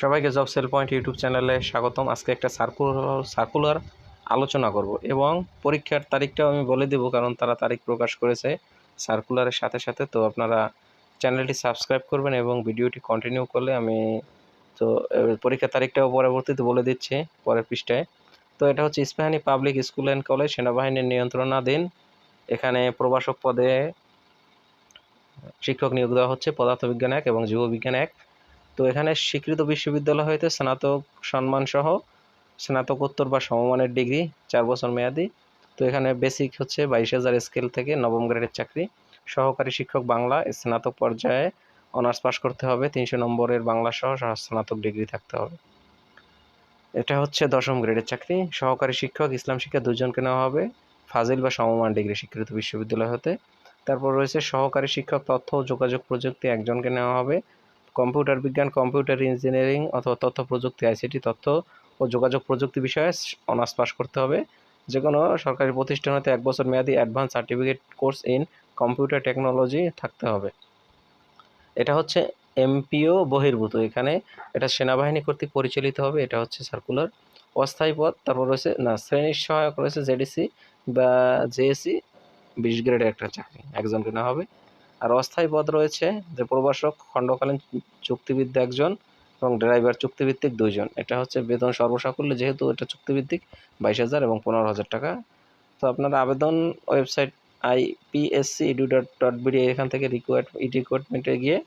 সবাইকে job sell point YouTube চ্যানেলে স্বাগতম। আজকে একটা সার্কুলার সার্কুলার আলোচনা করব এবং পরীক্ষার তারিখটাও আমি বলে দেবো কারণ তারা তারিখ প্রকাশ করেছে সার্কুলারের সাথে সাথে। তো আপনারা চ্যানেলটি সাবস্ক্রাইব করবেন এবং ভিডিওটি কন্টিনিউ করলে আমি তো পরীক্ষার তারিখটাও পরবর্তীতে বলে দিচ্ছি পরের পৃষ্ঠায়। তো এটা হচ্ছে Ispahani public school and college সেনাবাহিনীর নিয়ন্ত্রণাধীন। এখানে প্রভাষক পদে শিক্ষক নিয়োগ দেওয়া হচ্ছে পদার্থবিজ্ঞান এক এবং জীববিজ্ঞান এক। তো এখানে স্বীকৃত বিশ্ববিদ্যালয় হইতে স্নাতক সম্মানসহ স্নাতকোত্তর বা সমমানের ডিগ্রি, চার বছর মেয়াদি। তো এখানে বেসিক হচ্ছে বাইশ হাজার স্কেল থেকে নবম গ্রেডের চাকরি। সহকারী শিক্ষক বাংলা, স্নাতক পর্যায়ে অনার্স পাস করতে হবে। তিনশো নম্বরের বাংলা সহ স্নাতক ডিগ্রি থাকতে হবে। এটা হচ্ছে দশম গ্রেডের চাকরি। সহকারী শিক্ষক, ইসলাম শিক্ষা দুজনকে নেওয়া হবে। ফাজিল বা সমমান ডিগ্রি স্বীকৃত বিশ্ববিদ্যালয় হতে। তারপর রয়েছে সহকারী শিক্ষক তথ্য ও যোগাযোগ প্রযুক্তি একজনকে নেওয়া হবে। কম্পিউটার বিজ্ঞান, কম্পিউটার ইঞ্জিনিয়ারিং অথবা তথ্য প্রযুক্তি আইসিটি তথ্য ও যোগাযোগ প্রযুক্তি বিষয়ে অনার্স পাস করতে হবে। যে কোনো সরকারি প্রতিষ্ঠান হতে এক বছর মেয়াদি advance certificate course in computer technology থাকতে হবে। এটা হচ্ছে এমপিও বহির্ভূত। এখানে এটা সেনাবাহিনী কর্তৃক পরিচালিত হবে। এটা হচ্ছে সার্কুলার অস্থায়ী পদ, তারপর রয়েছে, না, শ্রেণির সহায়ক রয়েছে জেডিসি বা জেএসি বিশ গ্রেডের একটা চাকরি। একজনকে নেওয়া হবে। আর অস্থায়ী পদ রয়েছে যে প্রবাসক খণ্ডকালীন চুক্তিবিদ একজন এবং ড্রাইভার চুক্তিভিত্তিক দুইজন। এটা হচ্ছে বেতন সর্বসাকুল্যে, যেহেতু এটা চুক্তিভিত্তিক, বাইশ হাজার এবং পনেরো হাজার টাকা। তো আপনারা আবেদন website IPSC edu dot dot BD এখান থেকে রিকোয়ার্ড রিকোয়ারমেন্টে গিয়ে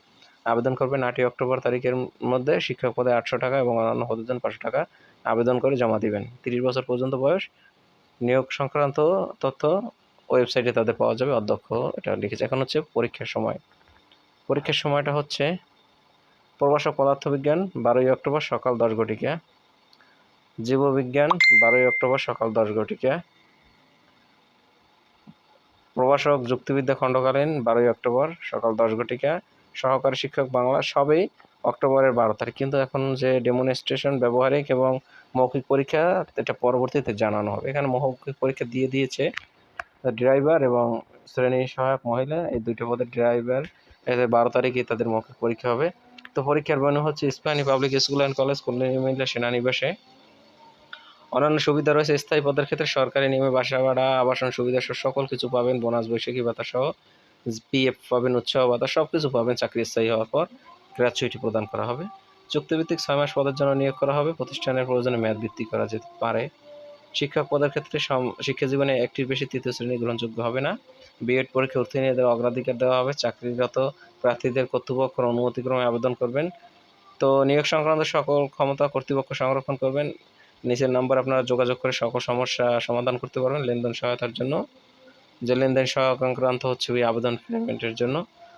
আবেদন করবেন। আটই অক্টোবর তারিখের মধ্যে শিক্ষক পদে আটশো টাকা এবং অন্যান্য জন্য পাঁচশো টাকা আবেদন করে জমা দিবেন। তিরিশ বছর পর্যন্ত বয়স। নিয়োগ সংক্রান্ত তথ্য ওয়েবসাইটে তাদের পাওয়া যাবে, অধ্যক্ষ এটা লিখেছে। এখন হচ্ছে পরীক্ষার সময়। পরীক্ষার সময়টা হচ্ছে প্রবাসক পদার্থবিজ্ঞান বারোই অক্টোবর সকাল দশ ঘটিকা, জীববিজ্ঞান বারোই অক্টোবর সকাল দশ ঘটিকা, প্রভাষক যুক্তিবিদ্যা খণ্ডকালীন বারোই অক্টোবর সকাল দশ ঘটিকা, সহকারী শিক্ষক বাংলা সবই অক্টোবরের বারো তারিখ। কিন্তু এখন যে ডেমনস্ট্রেশন ব্যবহারিক এবং মৌখিক পরীক্ষা, এটা পরবর্তীতে জানানো হবে। এখানে মৌখিক পরীক্ষা দিয়ে দিয়েছে ড্রাইভার এবং শ্রেণি সহায়ক মহিলা, এই দুইটা পদের ড্রাইভার এদের বারো তারিখে তাদের মৌখিক পরীক্ষা হবে। তো পরীক্ষার বর্ণ হচ্ছে Ispahani public school and college Kalyani মহিলা সেনানিবাসে। অন্যান্য সুবিধা রয়েছে, স্থায়ী পদের ক্ষেত্রে সরকারি নিয়মে বাসা ভাড়া, আবাসন সুবিধা সহ সকল কিছু পাবেন, বোনাস, বৈশাখী ভাতা সহ পিএফ পাবেন, উৎসাহ ভাতা সব কিছু পাবেন চাকরি স্থায়ী হওয়ার পর গ্র্যাচুইটি প্রদান করা হবে। চুক্তিভিত্তিক ছয় মাস পদের জন্য নিয়োগ করা হবে। প্রতিষ্ঠানের প্রয়োজনে মেয়াদ বৃদ্ধি করা যেতে পারে। শিক্ষক পদের ক্ষেত্রে শিক্ষা জীবনে একটির বেশি তৃতীয় শ্রেণি গ্রহণযোগ্য হবে না। বিএড পরীক্ষা উত্তীর্ণদের অগ্রাধিকার দেওয়া হবে। চাকরিরত প্রার্থীদের কর্তৃপক্ষের অনুমতিক্রমে আবেদন করবেন। তো নিয়োগ সংক্রান্ত সকল ক্ষমতা কর্তৃপক্ষ সংরক্ষণ করবেন। নিচের নাম্বার আপনারা যোগাযোগ করে সকল সমস্যা সমাধান করতে পারবেন লেনদেন সহায়তার জন্য। যে লেনদেন সংক্রান্ত হচ্ছে ওই আবেদন পেমেন্টের জন্য।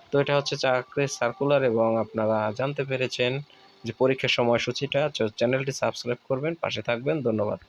তো এটা হচ্ছে চাকরির সার্কুলার এবং আপনারা জানতে পেরেছেন যে পরীক্ষার সময়সূচিটা। চ্যানেলটি সাবস্ক্রাইব করবেন, পাশে থাকবেন। ধন্যবাদ।